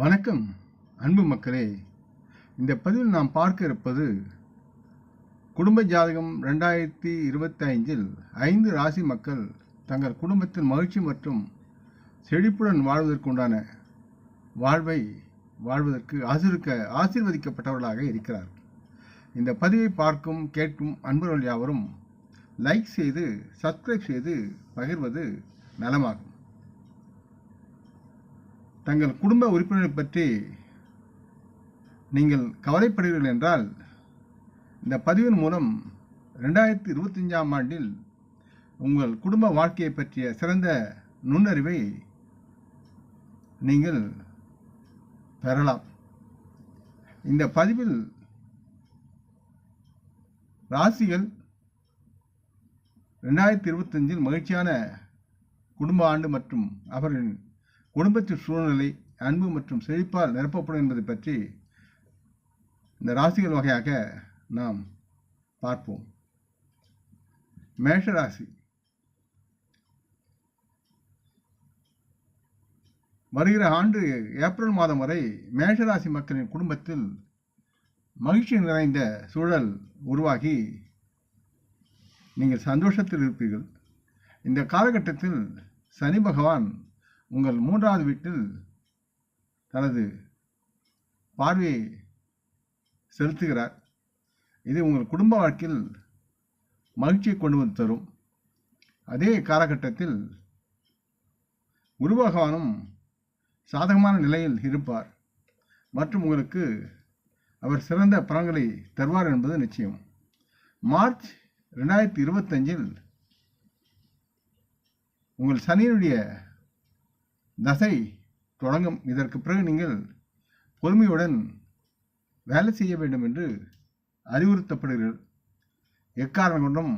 வணக்கம் அன்பு மக்களே. இந்த பதிவில் நாம் பார்க்க இருப்பது குடும்ப ஜாதகம் ரெண்டாயிரத்தி இருபத்தி ஐந்தில் ஐந்து ராசி மக்கள் தங்கள் குடும்பத்தில் மகிழ்ச்சி மற்றும் செழிப்புடன் வாழ்வதற்குண்டான வாழ்வை வாழ்வதற்கு ஆசிர்க்க ஆசீர்வதிக்கப்பட்டவர்களாக இருக்கிறார். இந்த பதிவை பார்க்கும் கேட்கும் அன்பர்கள் யாவரும் லைக் செய்து சப்ஸ்கிரைப் செய்து பகிர்வது நலமாகும். தங்கள் குடும்ப உறுப்பினரை பற்றி நீங்கள் கவலைப்படுகிறீர்கள் என்றால் இந்த பதிவின் மூலம் ரெண்டாயிரத்தி இருபத்தஞ்சாம் ஆண்டில் உங்கள் குடும்ப வாழ்க்கையை பற்றிய சிறந்த நுண்ணறிவை நீங்கள் பெறலாம். இந்த பதிவில் ராசிகள் ரெண்டாயிரத்தி இருபத்தஞ்சில் மகிழ்ச்சியான குடும்ப ஆண்டு மற்றும் அவர்களின் குடும்பத்தின் சூழ்நிலை அன்பு மற்றும் செழிப்பால் நிரப்பப்படும் என்பதை பற்றி இந்த ராசிகள் வகையாக நாம் பார்ப்போம். மேஷ ராசி வருகிற ஆண்டு ஏப்ரல் மாதம் வரை மேஷராசி மக்களின் குடும்பத்தில் மகிழ்ச்சி நிறைந்த சூழல் உருவாகி நீங்கள் சந்தோஷத்தில் இருப்பீர்கள். இந்த காலகட்டத்தில் சனி பகவான் உங்கள் மூன்றாவது வீட்டில் தனது பார்வையை செலுத்துகிறார். இது உங்கள் குடும்ப வாழ்க்கையில் மகிழ்ச்சியை கொண்டு வந்து தரும். அதே காலகட்டத்தில் குரு பகவானும் சாதகமான நிலையில் இருப்பார். மற்றும் உங்களுக்கு அவர் சிறந்த பலன்களை தருவார் என்பது நிச்சயம். மார்ச் ரெண்டாயிரத்தி இருபத்தஞ்சில் உங்கள் சனியினுடைய தசை தொடங்கும். இதற்கு பிறகு நீங்கள் பொறுமையுடன் வேலை செய்ய வேண்டும் என்று அறிவுறுத்தப்படுகிறீர்கள். எக்காரணம் கொண்டும்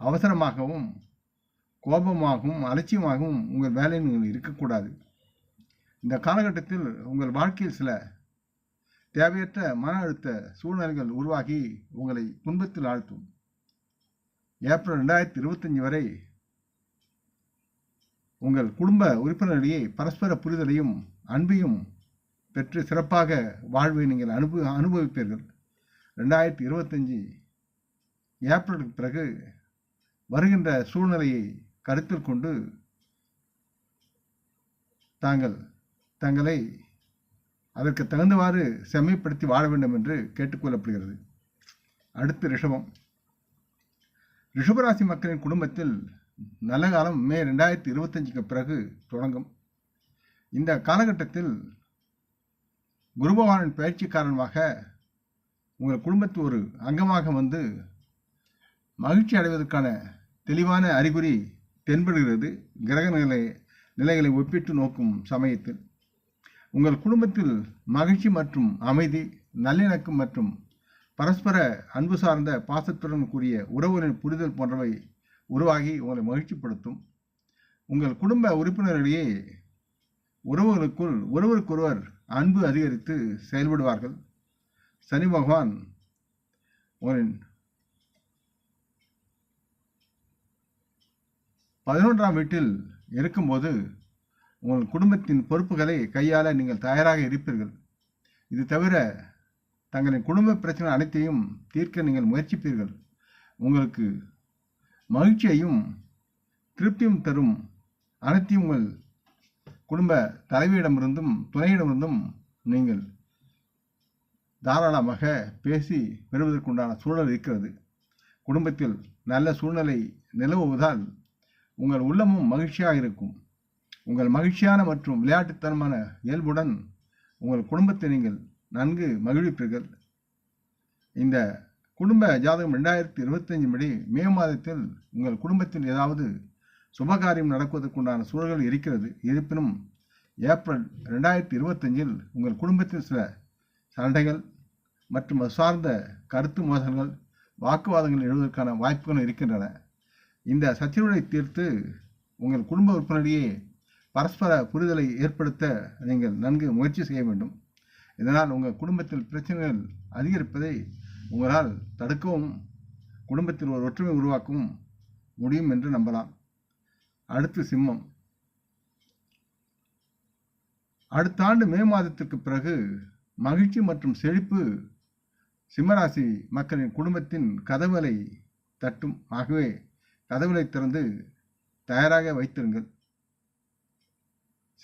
அவசரமாகவும் கோபமாகவும் அலட்சியமாகவும் உங்கள் வேலையில் நீங்கள் இருக்கக்கூடாது. இந்த காலகட்டத்தில் உங்கள் வாழ்க்கையில் சில தேவையற்ற மன அழுத்த சூழ்நிலைகள் உருவாகி உங்களை துன்பத்தில் ஆழ்த்தும். ஏப்ரல் ரெண்டாயிரத்தி இருபத்தஞ்சி வரை உங்கள் குடும்ப உறுப்பினரிடையே பரஸ்பர புரிதலையும் அன்பையும் பெற்று சிறப்பாக வாழ்வை நீங்கள் அனுபவ அனுபவிப்பீர்கள். ரெண்டாயிரத்தி இருபத்தஞ்சி ஏப்ரலுக்கு பிறகு வருகின்ற சூழ்நிலையை கருத்தில் கொண்டு தாங்கள் தங்களை அதற்கு தகுந்தவாறு செம்மைப்படுத்தி வாழ வேண்டும் என்று கேட்டுக்கொள்ளப்படுகிறது. அடுத்து ரிஷபம். ரிஷபராசி மக்களின் குடும்பத்தில் நல்ல காலம் மே ரெண்டாயிரத்தி இருபத்தஞ்சுக்கு பிறகு தொடங்கும். இந்த காலகட்டத்தில் குரு பகவானின் பயிற்சி காரணமாக உங்கள் குடும்பத்தில் ஒரு அங்கமாக வந்து மகிழ்ச்சி அடைவதற்கான தெளிவான அறிகுறி தென்படுகிறது. கிரக நிலை நிலைகளை ஒப்பிட்டு நோக்கும் சமயத்தில். உங்கள் குடும்பத்தில் மகிழ்ச்சி மற்றும் அமைதி நல்லிணக்கம் மற்றும் பரஸ்பர அன்பு சார்ந்த பாசத்துடன் கூடிய உறவுகளின் புரிதல் போன்றவை உருவாகி உங்களை மகிழ்ச்சிப்படுத்தும். உங்கள் குடும்ப உறுப்பினர்களிடையே உறவுகளுக்குள் ஒருவருக்கொருவர் அன்பு அதிகரித்து செயல்படுவார்கள். சனி பகவான் உங்களின் பதினொன்றாம் வீட்டில் இருக்கும்போது உங்கள் குடும்பத்தின் பொறுப்புகளை கையாள நீங்கள் தயாராக இருப்பீர்கள். இது தவிர தங்களின் குடும்ப பிரச்சனை அனைத்தையும் தீர்க்க நீங்கள் முயற்சிப்பீர்கள். உங்களுக்கு மகிழ்ச்சியையும் திருப்தியும் தரும் அனைத்தையும் உங்கள் குடும்ப தலைவியிடமிருந்தும் துணையிடமிருந்தும் நீங்கள் தாராளமாக பேசி பெறுவதற்குண்டான சூழல் இருக்கிறது. குடும்பத்தில் நல்ல சூழ்நிலை நிலவுவதால் உங்கள் உள்ளமும் மகிழ்ச்சியாக இருக்கும். உங்கள் மகிழ்ச்சியான மற்றும் விளையாட்டுத்தனமான இயல்புடன் உங்கள் குடும்பத்தை நீங்கள் நன்கு மகிழ்விப்பீர்கள். இந்த குடும்ப ஜாதகம் ரெண்டாயிரத்தி இருபத்தஞ்சு படி மே மாதத்தில் உங்கள் குடும்பத்தில் ஏதாவது சுபகாரியம் நடக்குவதற்குண்டான சூழல்கள் இருக்கிறது. இருப்பினும் ஏப்ரல் ரெண்டாயிரத்தி இருபத்தஞ்சில் உங்கள் குடும்பத்தில் சில சண்டைகள் மற்றும் அது சார்ந்த கருத்து மோதல்கள் வாக்குவாதங்கள் எழுவதற்கான வாய்ப்புகள் இருக்கின்றன. இந்த சச்சரவுகளை தீர்த்து உங்கள் குடும்ப உறுப்பினரிடையே பரஸ்பர புரிதலை ஏற்படுத்த நீங்கள் நன்கு முயற்சி செய்ய வேண்டும். இதனால் உங்கள் குடும்பத்தில் பிரச்சனைகள் அதிகரிப்பதை உங்களால் தடுக்கவும் குடும்பத்தில் ஒரு ஒற்றுமை உருவாக்கவும் முடியும் என்று நம்பலாம். அடுத்து சிம்மம். அடுத்த ஆண்டு மே மாதத்திற்கு பிறகு மகிழ்ச்சி மற்றும் செழிப்பு சிம்மராசி மக்களின் குடும்பத்தின் கதவுகளை தட்டும். ஆகவே கதவுகளை திறந்து தயாராக வைத்திருங்கள்.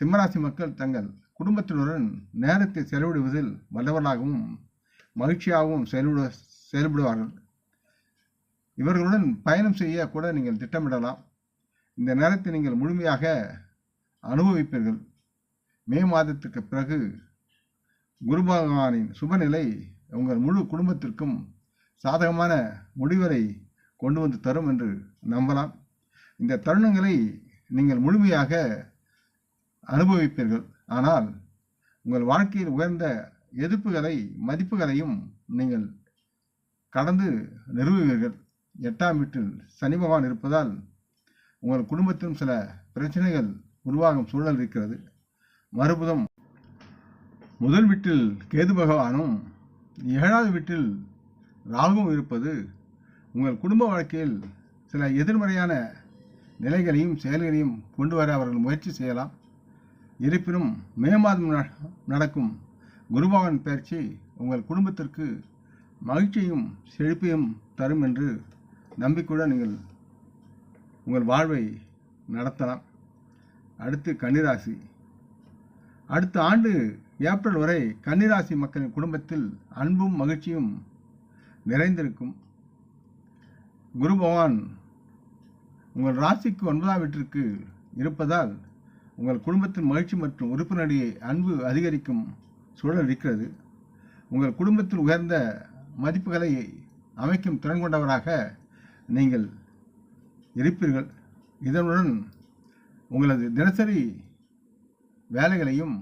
சிம்மராசி மக்கள் தங்கள் குடும்பத்தினருடன் நேரத்தை செலவிடுவதில் வல்லவர்களாகவும் மகிழ்ச்சியாகவும் செயல்படு செயல்படுவார்கள். இவர்களுடன் பயணம் செய்ய கூட நீங்கள் திட்டமிடலாம். இந்த நேரத்தை நீங்கள் முழுமையாக அனுபவிப்பீர்கள். மே மாதத்துக்கு பிறகு குரு பகவானின் சுபநிலை உங்கள் முழு குடும்பத்திற்கும் சாதகமான முடிவரை கொண்டு வந்து தரும் என்று நம்பலாம். இந்த தருணங்களை நீங்கள் முழுமையாக அனுபவிப்பீர்கள். ஆனால் உங்கள் வாழ்க்கையில் உயர்ந்த எதிர்ப்புகளை மதிப்புகளையும் நீங்கள் கடந்து நிறுவுவீர்கள். எட்டாம் வீட்டில் சனி பகவான் இருப்பதால் உங்கள் குடும்பத்திலும் சில பிரச்சனைகள் உருவாகும் சூழல் இருக்கிறது. மறுபுறம் முதல் வீட்டில் கேது பகவானும் ஏழாவது வீட்டில் ராகுவும் இருப்பது உங்கள் குடும்ப வாழ்க்கையில் சில எதிர்மறையான நிலைகளையும் செயல்களையும் கொண்டு வர அவர்கள் முயற்சி செய்யலாம். இருப்பினும் மே மாதம் நடக்கும் குருபவன் பயிற்சி உங்கள் குடும்பத்திற்கு மகிழ்ச்சியும் செழிப்பையும் தரும் என்று நம்பிக்கையுடன் நீங்கள் உங்கள் வாழ்வை நடத்தலாம். அடுத்து கன்னிராசி. அடுத்த ஆண்டு ஏப்ரல் வரை கன்னிராசி மக்களின் குடும்பத்தில் அன்பும் மகிழ்ச்சியும் நிறைந்திருக்கும். குரு பகவான் உங்கள் ராசிக்கு ஒன்பதாம் வீட்டிற்கு இருப்பதால் உங்கள் குடும்பத்தின் மகிழ்ச்சி மற்றும் உறுப்பினரிடையே அன்பு அதிகரிக்கும். சூழல் இருக்கிறது. உங்கள் குடும்பத்தில் உயர்ந்த மதிப்புகளை அமைக்கும் திறன் கொண்டவராக நீங்கள் இருப்பீர்கள். இதனுடன் உங்களது தினசரி வேலைகளையும்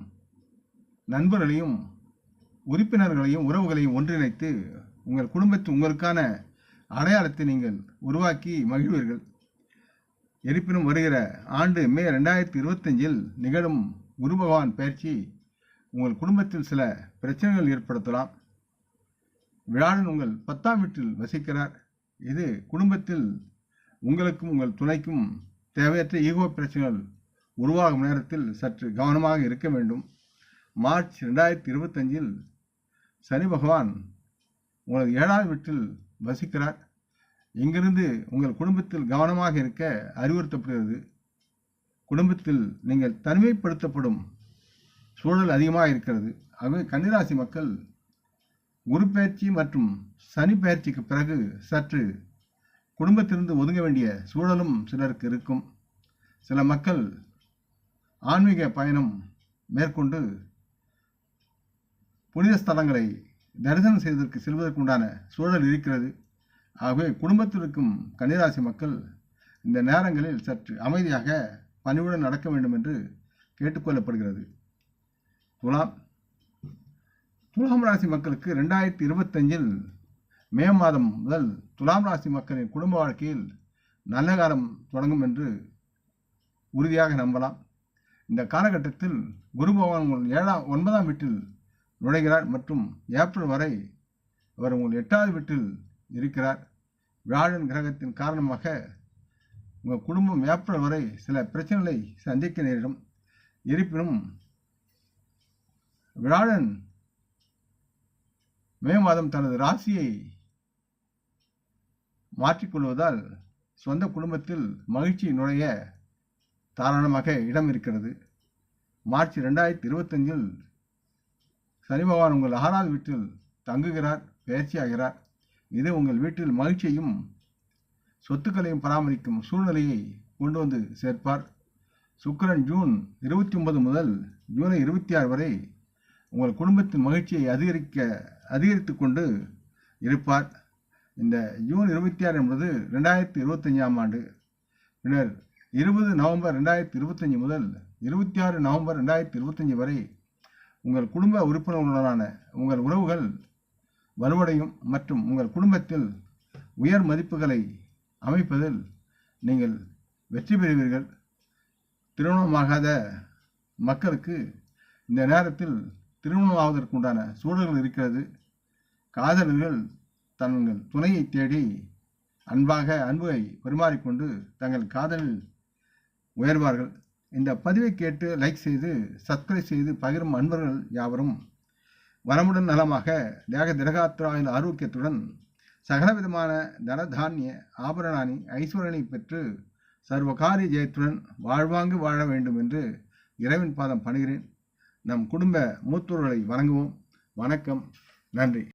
நண்பர்களையும் உறுப்பினர்களையும் உறவுகளையும் ஒன்றிணைத்து உங்கள் குடும்பத்தில் உங்களுக்கான அடையாளத்தை நீங்கள் உருவாக்கி மகிழ்வீர்கள். இருப்பினும் வருகிற ஆண்டு மே ரெண்டாயிரத்தி இருபத்தஞ்சில் நிகழும் குரு பகவான் பயிற்சி உங்கள் குடும்பத்தில் சில பிரச்சனைகள் ஏற்படுத்தலாம். விழாடன் உங்கள் பத்தாம் வீட்டில் வசிக்கிறார். இது குடும்பத்தில் உங்களுக்கும் உங்கள் துணைக்கும் தேவையற்ற ஈகோ பிரச்சனைகள் உருவாகும் நேரத்தில் சற்று கவனமாக இருக்க வேண்டும். மார்ச் ரெண்டாயிரத்தி இருபத்தஞ்சில் சனி பகவான் உங்களது ஏழாவது வீட்டில் வசிக்கிறார். இங்கிருந்து உங்கள் குடும்பத்தில் கவனமாக இருக்க அறிவுறுத்தப்படுகிறது. குடும்பத்தில் நீங்கள் தனிமைப்படுத்தப்படும் சூழல் அதிகமாக இருக்கிறது. ஆகவே கன்னிராசி மக்கள் குரு பயிற்சி மற்றும் சனி பயிற்சிக்கு பிறகு சற்று குடும்பத்திலிருந்து ஒதுங்க வேண்டிய சூழலும் சிலருக்கு இருக்கும். சில மக்கள் ஆன்மீக பயணம் மேற்கொண்டு புனித ஸ்தலங்களை தரிசனம் செய்வதற்கு செல்வதற்குண்டான சூழல் இருக்கிறது. ஆகவே குடும்பத்தில் இருக்கும் கன்னிராசி மக்கள் இந்த நேரங்களில் சற்று அமைதியாக பணிவுடன் நடக்க வேண்டும் என்று கேட்டுக்கொள்ளப்படுகிறது. துலாம் துலாம் ராசி மக்களுக்கு ரெண்டாயிரத்தி இருபத்தஞ்சில் மே மாதம் முதல் துலாம் ராசி மக்களின் குடும்ப வாழ்க்கையில் நல்ல காலம் தொடங்கும் என்று உறுதியாக நம்பலாம். இந்த காலகட்டத்தில் குரு பகவான் உங்கள் ஏழாம் ஒன்பதாம் வீட்டில் நுழைகிறார் மற்றும் ஏப்ரல் வரை அவர் உங்கள் எட்டாவது வீட்டில் இருக்கிறார். வியாழன் கிரகத்தின் காரணமாக உங்கள் குடும்பம் ஏப்ரல் வரை சில பிரச்சனைகளை சந்திக்க நேரிடும். இருப்பினும் வியாழன் மே மாதம் தனது ராசியை மாற்றிக்கொள்வதால் சொந்த குடும்பத்தில் மகிழ்ச்சி நுழைய தாராளமாக இடம் இருக்கிறது. மார்ச் ரெண்டாயிரத்தி இருபத்தஞ்சில் சனி பகவான் உங்கள் ஆறாவது வீட்டில் தங்குகிறார் பயிற்சியாகிறார். இது உங்கள் வீட்டில் மகிழ்ச்சியையும் சொத்துக்களையும் பராமரிக்கும் சூழ்நிலையை கொண்டு வந்து சேர்ப்பார். சுக்கரன் ஜூன் இருபத்தி ஒன்பது முதல் ஜூலை இருபத்தி ஆறு வரை உங்கள் குடும்பத்தின் மகிழ்ச்சியை அதிகரிக்க அதிகரித்து கொண்டு இருப்பார். இந்த ஜூன் இருபத்தி ஆறு என்பது ரெண்டாயிரத்தி இருபத்தஞ்சாம் ஆண்டு. பின்னர் இருபது நவம்பர் ரெண்டாயிரத்தி இருபத்தஞ்சி முதல் இருபத்தி ஆறு நவம்பர் ரெண்டாயிரத்தி இருபத்தஞ்சி வரை உங்கள் குடும்ப உறுப்பினர்களுடனான உங்கள் உறவுகள் வலுவடையும் மற்றும் உங்கள் குடும்பத்தில் உயர் மதிப்புகளை அமைப்பதில் நீங்கள் வெற்றி பெறுவீர்கள். திருமணமாகாத மக்களுக்கு இந்த நேரத்தில் திருமணம் ஆவதற்குண்டான சூழல்கள் இருக்கிறது. காதலர்கள் தங்கள் துணையை தேடி அன்பாக அன்பை பரிமாறிக்கொண்டு தங்கள் காதலில் உயர்வார்கள். இந்த பதிவை கேட்டு லைக் செய்து சப்ஸ்கிரைப் செய்து பகிரும் அன்பர்கள் யாவரும் வரமுடன் நலமாக தேக திரகாத்திராயின் ஆரோக்கியத்துடன் சகலவிதமான தனதானிய ஆபரணானி ஐஸ்வரனை பெற்று சர்வகாரிய ஜெயத்துடன் வாழ்வாங்கு வாழ வேண்டும் என்று இறைவன் பாதம் பணிகிறேன். நம் குடும்ப மூத்தோர்களை வணங்குவோம். வணக்கம். நன்றி.